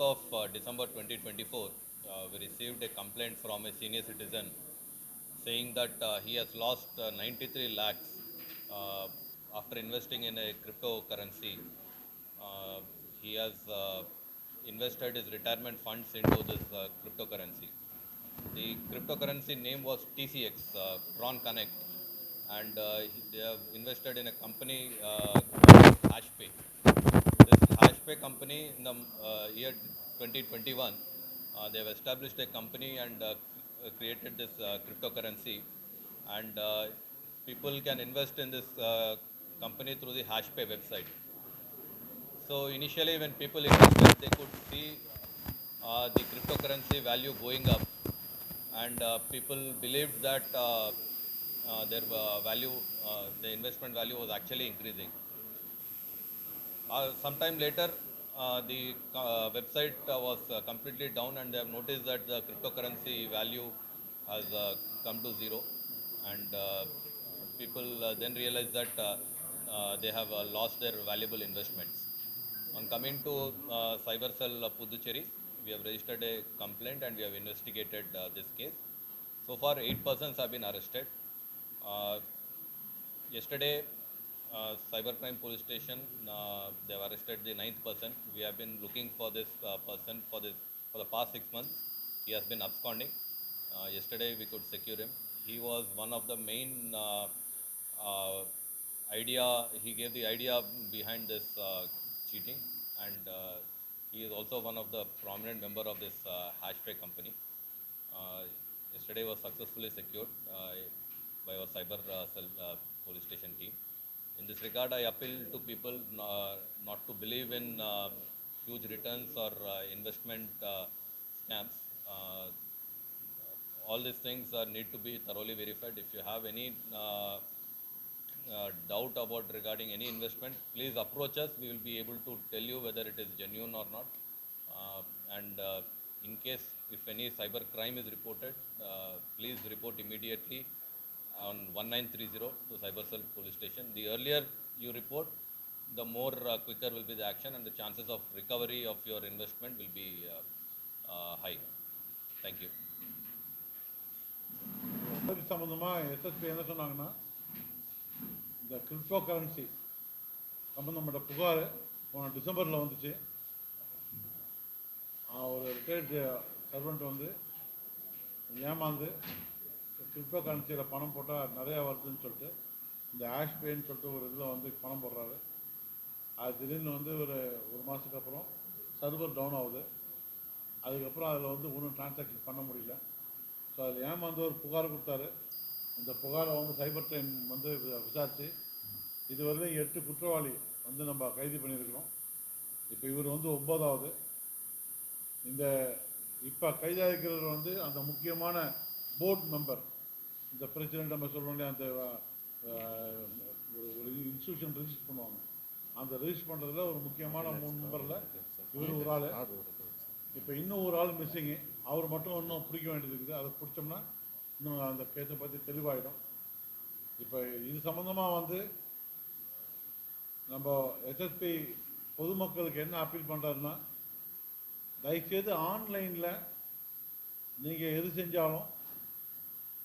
of uh, December 2024, uh, we received a complaint from a senior citizen saying that uh, he has lost uh, 93 lakhs uh, after investing in a cryptocurrency. Uh, he has invested his retirement funds into this cryptocurrency. The cryptocurrency name was TCX, Tron Connect, and they have invested in a company called Hashpay. Company in the uh, year 2021, uh, they have established a company and uh, created this uh, cryptocurrency, and uh, people can invest in this uh, company through the Hashpay website. So initially, when people invested, they could see uh, the cryptocurrency value going up, and uh, people believed that uh, uh, their uh, value, uh, the investment value was actually increasing. Uh, sometime later, uh, the uh, website uh, was uh, completely down, and they have noticed that the cryptocurrency value has uh, come to zero, and uh, people uh, then realized that uh, uh, they have uh, lost their valuable investments. On coming to uh, Cyber Cell uh, Puducherry, we have registered a complaint and we have investigated uh, this case. So far, eight persons have been arrested. Uh, yesterday, uh, Cybercrime Police Station, uh, they have arrested the ninth person. We have been looking for this uh, person for this for the past six months. He has been absconding. Uh, yesterday, we could secure him. He was one of the main uh, uh, idea. He gave the idea behind this uh, cheating, and uh, he is also one of the prominent member of this uh, Hashpay company. Uh, yesterday was successfully secured uh, by our cyber uh, cell uh, police station team. In this regard, I appeal to people uh, not to believe in uh, huge returns or uh, investment uh, scams. Uh, all these things uh, need to be thoroughly verified. If you have any uh, uh, doubt about regarding any investment, please approach us. We will be able to tell you whether it is genuine or not. Uh, and uh, in case if any cyber crime is reported, uh, please report immediately on 1930 to Cybercell Police Station. The earlier you report, the more uh, quicker will be the action and the chances of recovery of your investment will be uh, uh, high. Thank you. அது சம்மந்தமாக SSP என்ன சொன்னாங்கன்னா இந்த crypto currency சம்மந்தப்பட்ட புகார் போன டிசம்பரில் வந்துச்சு ஒரு ரிட்டையர்டு சர்வெண்ட் வந்து ஏமாந்து கிரிப்டோ கரன்சியில் பணம் போட்டால் நிறையா வருதுன்னு சொல்லிட்டு இந்த ஆஷ் பேன்னு சொல்லிட்டு ஒரு இதில் வந்து பணம் போடுறாரு. அது திடீர்னு வந்து ஒரு ஒரு மாதத்துக்கு அப்புறம் சர்வர் டவுன் ஆகுது. அதுக்கப்புறம் அதில் வந்து ஒன்றும் டிரான்சாக்ஷன் பண்ண முடியல. ஸோ அதில் ஏமாந்து ஒரு புகார் கொடுத்தாரு. இந்த புகாரை வந்து சைபர் டைம் வந்து விசாரித்து இதுவரையிலும் எட்டு குற்றவாளி வந்து நம்ம கைது பண்ணியிருக்கிறோம். இப்போ இவர் வந்து ஒன்பதாவது இந்த இப்போ கைதாகிருக்கிறவர் வந்து அந்த முக்கியமான போர்ட் மெம்பர் இந்த பிரசிடென்ட் நம்ம இல்லையா அந்த ஒரு ஒரு இன்ஸ்டியூஷன் ரெஜிஸ்டர் பண்ணுவாங்க. அந்த ரெஜிஸ்டர் பண்ணுறதுல ஒரு முக்கியமான மூணு மெம்பரில் இவர் ஒரு ஆள். இப்போ இன்னும் ஒரு ஆள் மிஸ்ஸிங்கு அவர் மட்டும் இன்னும் பிடிக்க வேண்டியது இருக்குது அதை பிடிச்சோம்னா இன்னும் அந்த கேஸை பற்றி தெளிவாயிடும். இப்போ இது சம்மந்தமாக வந்து நம்ம எஸ்எஸ்பி பொதுமக்களுக்கு என்ன அப்பீல் பண்ணுறாருன்னா தயவுசெய்து ஆன்லைனில் நீங்கள் எது செஞ்சாலும்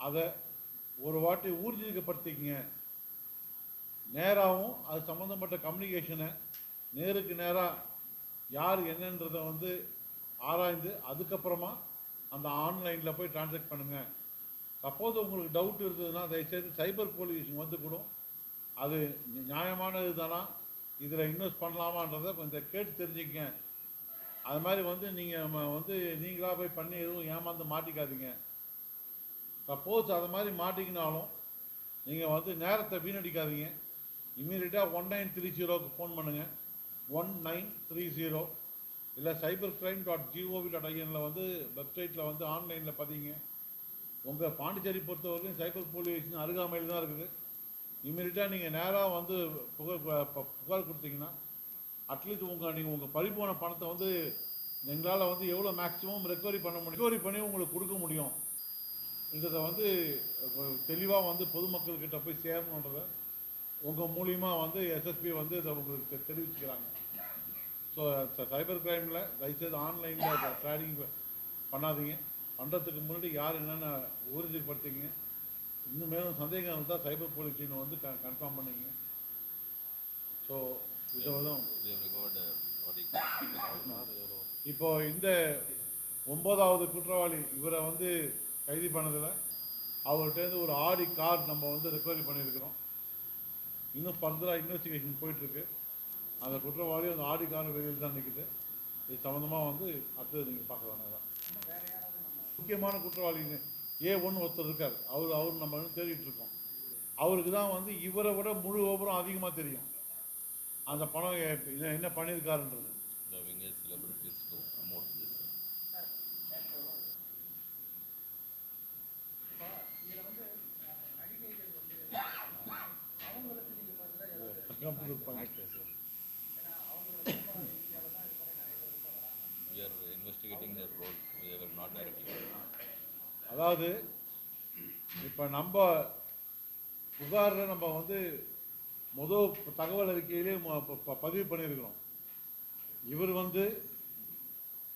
அதை ஒரு வாட்டி ஊர்ஜிதப்படுத்திக்கங்க. நேராகவும் அது சம்மந்தப்பட்ட கம்யூனிகேஷனை நேருக்கு நேராக யார் என்னன்றதை வந்து ஆராய்ந்து அதுக்கப்புறமா அந்த ஆன்லைனில் போய் டிரான்சாக்ட் பண்ணுங்கள் சப்போஸ் உங்களுக்கு டவுட் இருந்ததுன்னா தயவுசெய்து சைபர் போலீஸ் வந்து கூட அது நியாயமானது தானா? இதில் இன்வெஸ்ட் பண்ணலாமான்றதை கொஞ்சம் கேட்டு தெரிஞ்சுக்கங்க. அது மாதிரி வந்து நீங்கள் வந்து நீங்களாக போய் பண்ணி எதுவும் ஏமாந்து மாட்டிக்காதீங்க. சப்போஸ் அது மாதிரி மாட்டிக்கினாலும் நீங்கள் வந்து நேரத்தை வீணடிக்காதீங்க. இமீடியட்டாக ஒன் நைன் த்ரீ ஜீரோவுக்கு ஃபோன் பண்ணுங்கள் ஒன் நைன் த்ரீ ஜீரோ இல்லை cyber crime dot G O V dot ஐஎனில் வந்து வெப்சைட்டில் வந்து ஆன்லைனில் பதிங்க உங்கள் பாண்டிச்சேரி பொறுத்தவரைக்கும் சைபர் போலீஸ்னு அருகாமையில் தான் இருக்குது. இமீடியட்டாக நீங்கள் நேராக வந்து புகார் புகார் கொடுத்தீங்கன்னா அட்லீஸ்ட் உங்கள் நீங்கள் உங்கள் பறிப்போன பணத்தை வந்து எங்களால் வந்து எவ்வளோ மேக்ஸிமம் ரெக்கவரி பண்ண முடியும்? ரெக்கவரி பண்ணி உங்களுக்கு கொடுக்க முடியும். இதை வந்து தெளிவாக வந்து பொதுமக்கள்கிட்ட போய் சேரணுன்றதை உங்கள் மூலியமாக வந்து எஸ்எஸ்பி வந்து இதை உங்களுக்கு தெரிவிச்சுக்கிறாங்க. ஸோ சைபர் கிரைமில் தயவுசெய்து ஆன்லைனில் ட்ரேடிங் பண்ணாதீங்க. பண்ணுறதுக்கு முன்னாடி யார் என்னென்ன உறுதிப்படுத்திங்க இன்னும் மேலும் சந்தேகம் இருந்தால் சைபர் போலீஸ் ஸ்டேஷன் வந்து கன்ஃபார்ம் பண்ணுங்க. ஸோ இதை வந்து We have recovered uh, what he இப்போ இந்த ஒன்பதாவது குற்றவாளி இவரை வந்து கைது பண்ணதில் அவர்கிட்டேருந்து ஒரு ஆடி கார் நம்ம வந்து ரெக்கவரி பண்ணியிருக்கிறோம். இன்னும் ஃபர்தராக இன்வெஸ்டிகேஷன் போயிட்டுருக்கு. அந்த குற்றவாளி அந்த ஆடி கார் வெளியில் தான் நிற்குது இது சம்மந்தமாக வந்து அடுத்தது நீங்கள் பார்க்கலாம் தான். முக்கியமான குற்றவாளிங்க ஏ ஒன்று ஒருத்தர் இருக்கார். அவர் அவர் நம்ம வந்து தேடிட்டு இருக்கோம். அவருக்கு தான் வந்து இவரை விட முழு விவரம் அதிகமாக தெரியும். அந்த பணம் என்ன பண்ணியிருக்காருன்றது. அதாவது இப்போ நம்ம புகாரில் நம்ம வந்து முதல் தகவல் அறிக்கையிலே பதிவு பண்ணியிருக்கிறோம் இவர் வந்து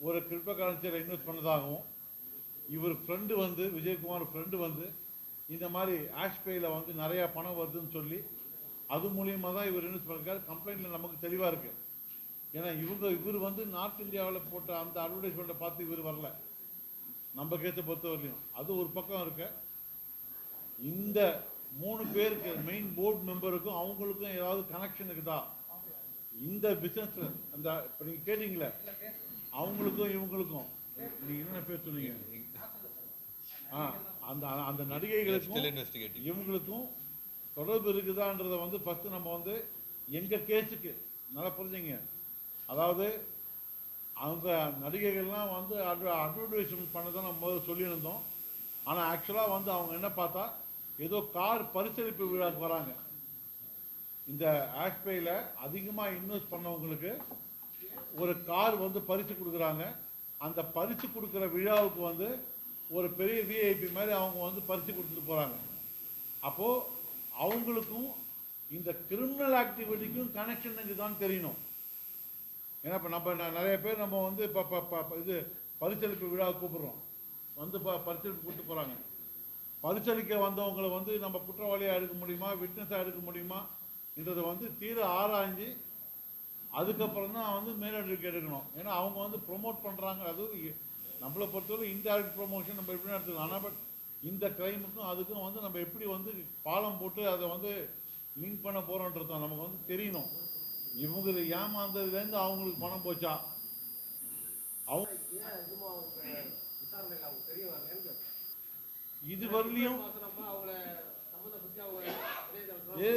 ஒரு கிரிப்டோ கரன்சியில் இன்வெஸ்ட் பண்ணதாகவும் இவர் ஃப்ரெண்டு வந்து விஜயகுமார் ஃப்ரெண்டு வந்து இந்த மாதிரி ஆஷ்பேயில் வந்து நிறையா பணம் வருதுன்னு சொல்லி அது மூலியமாக தான் இவர் இன்வெஸ்ட் பண்ணிருக்காரு கம்ப்ளைண்ட்டில் நமக்கு தெளிவாக இருக்குது ஏன்னா இவங்க இவர் வந்து நார்த் இந்தியாவில் போட்ட அந்த அட்வர்டைஸ்மெண்ட்டை பார்த்து இவர் வரல. நம்ம கேஸை பொறுத்தவரையிலும். அது ஒரு பக்கம் இருக்க. இந்த மூணு பேருக்கு மெயின் போர்டு மெம்பருக்கும் அவங்களுக்கும் ஏதாவது கனெக்ஷன் இருக்குதா? இந்த பிசினஸ் அந்த இப்போ நீங்கள் கேட்டீங்களே அவங்களுக்கும் இவங்களுக்கும். நீங்க என்ன பேர் சொன்னீங்க? ஆ அந்த அந்த நடிகைகளுக்கும். இவங்களுக்கும் தொடர்பு இருக்குதான்றதை வந்து ஃபஸ்ட்டு நம்ம வந்து எங்கள் கேஸுக்கு நல்லா புரிஞ்சுங்க. அதாவது அந்த நடிகைகள்லாம் வந்து அட்வ அட்வர்டைஸ்மெண்ட் பண்ணதான் நம்ம முதல்ல சொல்லியிருந்தோம். ஆனால் ஆக்சுவலாக வந்து அவங்க என்ன பார்த்தா ஏதோ கார் பரிசளிப்பு விழாவுக்கு வராங்க. இந்த ஆஷ்பேயில் அதிகமாக இன்வெஸ்ட் பண்ணவங்களுக்கு ஒரு கார் வந்து பரிசு கொடுக்குறாங்க. அந்த பரிசு கொடுக்குற விழாவுக்கு வந்து ஒரு பெரிய விஐபி மாதிரி அவங்க வந்து பரிசு கொடுத்துட்டு போகிறாங்க அப்போது அவங்களுக்கும் இந்த கிரிமினல் ஆக்டிவிட்டிக்கும் கனெக்ஷன் தான் தெரியணும். ஏன்னா இப்போ நம்ம நிறைய பேர் நம்ம வந்து இப்போ இது பரிசளிப்பு விழா கூப்பிடுறோம். வந்து ப பரிசளிப்பு கூப்பிட்டு போகிறாங்க பரிசளிக்க வந்தவங்களை வந்து நம்ம குற்றவாளியாக எடுக்க முடியுமா? விட்னஸாக எடுக்க முடியுமா? என்றதை வந்து தீர ஆராய்ஞ்சு அதுக்கப்புறம் தான் வந்து மேலடிக்கை எடுக்கணும். ஏன்னா அவங்க வந்து ப்ரொமோட் பண்ணுறாங்க அதுவும் நம்மளை பொறுத்தவரை இன்டைரக்ட் ப்ரொமோஷன் நம்ம எப்படி எடுத்துக்கலாம் ஆனால் பட் இந்த கிரைமுக்கும் அதுக்கும் வந்து நம்ம எப்படி வந்து பாலம் போட்டு அதை வந்து லிங்க் பண்ண போகிறோன்றது நமக்கு வந்து தெரியணும். இவங்க ஏமாந்ததுலேருந்து அவங்களுக்கு பணம் போச்சா? அவங்க ஏன் இது வரலையும். நம்ம ஏ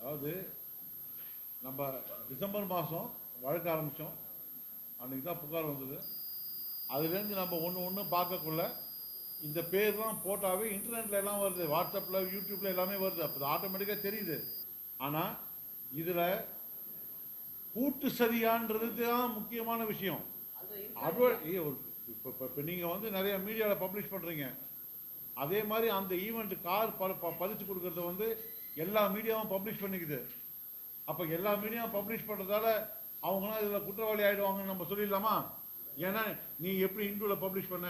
அதாவது நம்ம டிசம்பர் மாதம் வழக்க ஆரம்பித்தோம் அன்றைக்கி தான் புகார் வந்தது. அதுலேருந்து நம்ம ஒன்று ஒன்று பார்க்கக்குள்ள இந்த பேர்லாம் போட்டாவே இன்டர்நெட்டில் எல்லாம் வருது வாட்ஸ்அப்பில் யூடியூப்பில் எல்லாமே வருது. அப்போ ஆட்டோமேட்டிக்காக தெரியுது. ஆனால் இதில் கூட்டு சரியான்றது தான் முக்கியமான விஷயம். அட்வர்ட் இப்போ இப்போ நீங்கள் வந்து நிறைய மீடியாவில் பப்ளிஷ் பண்ணுறீங்க அதே மாதிரி அந்த ஈவெண்ட் கார் ப பதிச்சு கொடுக்கறத வந்து எல்லா மீடியாவும் பப்ளிஷ் பண்ணிக்குது. அப்போ எல்லா மீடியாவும் பப்ளிஷ் பண்ணுறதால அவங்களாம் இதில் குற்றவாளி ஆயிடுவாங்கன்னு நம்ம சொல்லிடலாமா? ஏன்னா நீ எப்படி இந்துவில் பப்ளிஷ் பண்ண?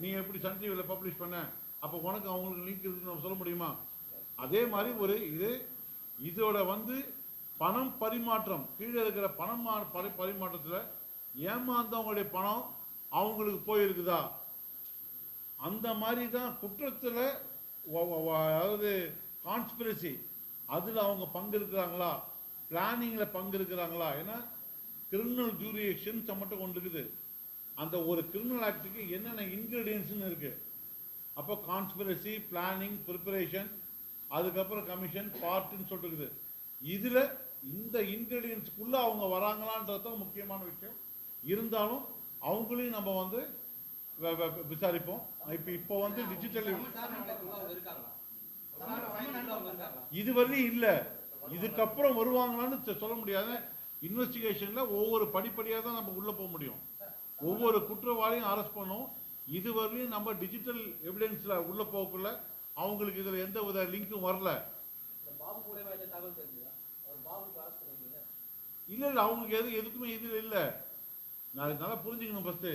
நீ எப்படி சன் டிவியில் பப்ளிஷ் பண்ண? அப்போ உனக்கு அவங்களுக்கு லிங்க் இருக்குன்னு நம்ம சொல்ல முடியுமா? அதே மாதிரி ஒரு இது இதோட வந்து பணம் பரிமாற்றம். கீழே இருக்கிற பணம் பரி பரிமாற்றத்தில் ஏமாந்தவங்களுடைய பணம் அவங்களுக்கு போயிருக்குதா? அந்த மாதிரி தான் குற்றத்தில் அதாவது கான்ஸ்பிரசி அதில் அவங்க பங்கு இருக்கிறாங்களா பிளானிங்கில் பங்கு இருக்கிறாங்களா ஏன்னா கிரிமினல் ஜூரிయేஷன்ஸ் மட்டும் கொண்டு இருக்குது அந்த ஒரு கிரிமினல் ஆக்டுக்கு என்னென்ன இன்க்ரீடியன்ஸ்னு இருக்குது அப்போ கான்ஸ்பிரசி பிளானிங் ப்ரிப்பரேஷன் அதுக்கப்புறம் கமிஷன் பார்ட்டுன்னு சொல்லிருக்குது இதில் இந்த இன்க்ரீடியன்ஸ்க்குள்ளே அவங்க வராங்களான்றது தான் முக்கியமான விஷயம். இருந்தாலும் அவங்களையும் நம்ம வந்து விசாரிப்போம். இப்போ இப்போ வந்து டிஜிட்டல் இது வரையும் இதுவரையும் இல்லை. இதுக்கப்புறம் வருவாங்களான்னு சொல்ல முடியாது. இன்வெஸ்டிகேஷனில் ஒவ்வொரு படிப்படியாக தான் நம்ம உள்ளே போக முடியும். ஒவ்வொரு குற்றவாளியும் அரெஸ்ட் பண்ணோம். இதுவரையும் நம்ம டிஜிட்டல் எவிடன்ஸில் உள்ளே போகக்குள்ள அவங்களுக்கு இதில் எந்த வித லிங்க்கும் வரல. இல்லை இல்லை அவங்களுக்கு எது எதுக்குமே இது இல்லை. நான் அது நல்லா புரிஞ்சுக்கணும் ஃபஸ்ட்டு.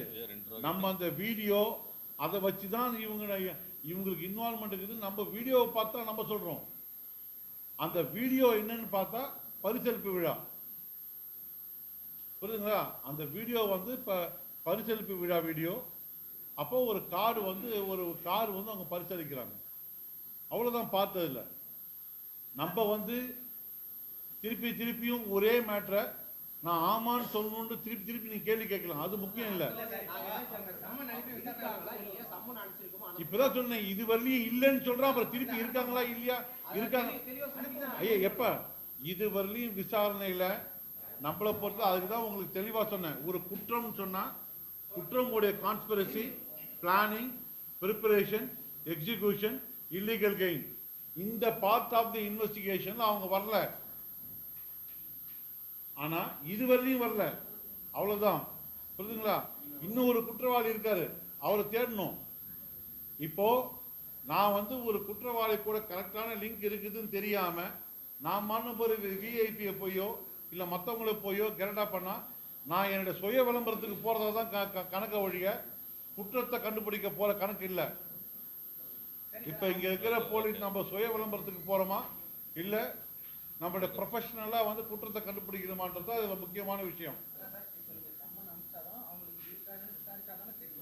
நம்ம அந்த வீடியோ அதை வச்சு தான் இவங்க இவங்களுக்கு இன்வால்மெண்ட் இருக்குது. நம்ம வீடியோவை பார்த்தா நம்ம சொல்கிறோம் அந்த வீடியோ என்னன்னு பார்த்தா பரிசளிப்பு விழா. புரியுதுங்களா? அந்த வீடியோ வந்து இப்போ பரிசளிப்பு விழா வீடியோ. அப்போ ஒரு கார்டு வந்து ஒரு கார் வந்து அவங்க பரிசளிக்கிறாங்க. அவ்வளோதான் பார்த்ததில்ல. நம்ம வந்து திருப்பி திருப்பியும் ஒரே மேட்ரை நான் ஆமான்னு சொல்லணும்னு திருப்பி திருப்பி நீ கேள்வி கேட்கலாம். அது முக்கியம் இல்லை. இப்பதான் சொன்னேன் இது வரலையும் இல்லைன்னு சொல்றான் அப்புறம் திருப்பி இருக்காங்களா இல்லையா? இருக்காங்க. ஐயா எப்ப? இது வரலையும் விசாரணையில நம்மளை பொறுத்த அதுக்கு தான் உங்களுக்கு தெளிவா சொன்னேன். ஒரு குற்றம்னு சொன்னா குற்றம் conspiracy planning preparation execution illegal gain இந்த பார்ட் ஆஃப் தி இன்வெஸ்டிகேஷன் அவங்க வரல. ஆனா இதுவரையும் வரல. அவ்வளவுதான். புரியுதுங்களா இன்னும் ஒரு குற்றவாளி இருக்காரு. அவரை தேடணும். இப்போ நான் வந்து ஒரு குற்றவாளி கூட கரெக்டான லிங்க் இருக்குதுன்னு தெரியாம நான் மண்ணு ஒரு விஐபியை போயோ இல்ல மத்தவங்கள போயோ கெரடா பண்ணா நான் என்னோட சுய விளம்பரத்துக்கு போறதா தான் க- கணக்க ஒழிய குற்றத்தை கண்டுபிடிக்க போற கணக்கு இல்ல. இப்ப இங்க இருக்கிற போலீஸ் நம்ம சுய விளம்பரத்துக்கு போறோமா? இல்ல நம்மளோட ப்ரொஃபஷனலா வந்து குற்றத்தை கண்டுபிடிக்கிறோமான்றது தான் இதுல முக்கியமான விஷயம்.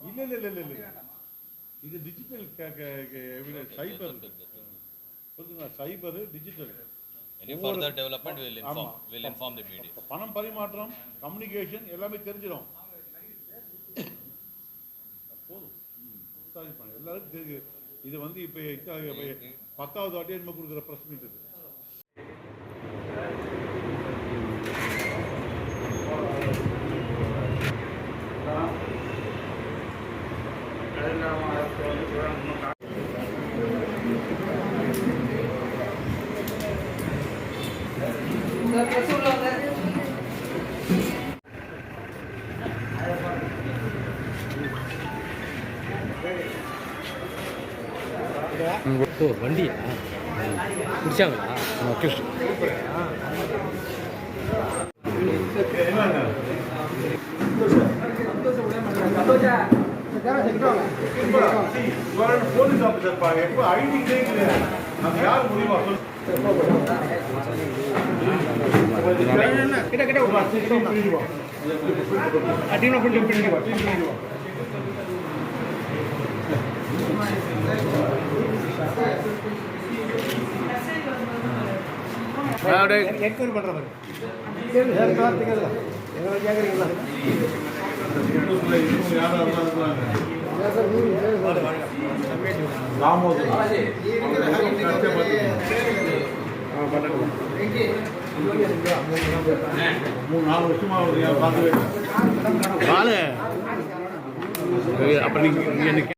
இல்ல இல்ல இல்ல இல்ல இல்ல. இது digital cyber cyber digital Any further development, we'll inform, ஆமா. we'll inform the media. பணம் பரிமாற்றம் கம்யூனிகேஷன் எல்லாமே தெரிஞ்சிடும் போதும். எல்லாருக்கும் தெரியும் இது வந்து இப்ப பத்தாவது வாட்டி என்ன கொடுக்குற பிரஸ் மீட் இது ஓ வண்டியா? குடிச்சாங்களா ஓகே போலீஸ் ஆஃபீஸர் பாருங்க எப்போ ஐடி கேட்குது அது யார் முடிவா கிட்ட என்கொயரி பண்ற மாதிரி எங்களை கேட்குறீங்களா மூணு நாலு வருஷமா இல்லை. அப்ப எனக்கு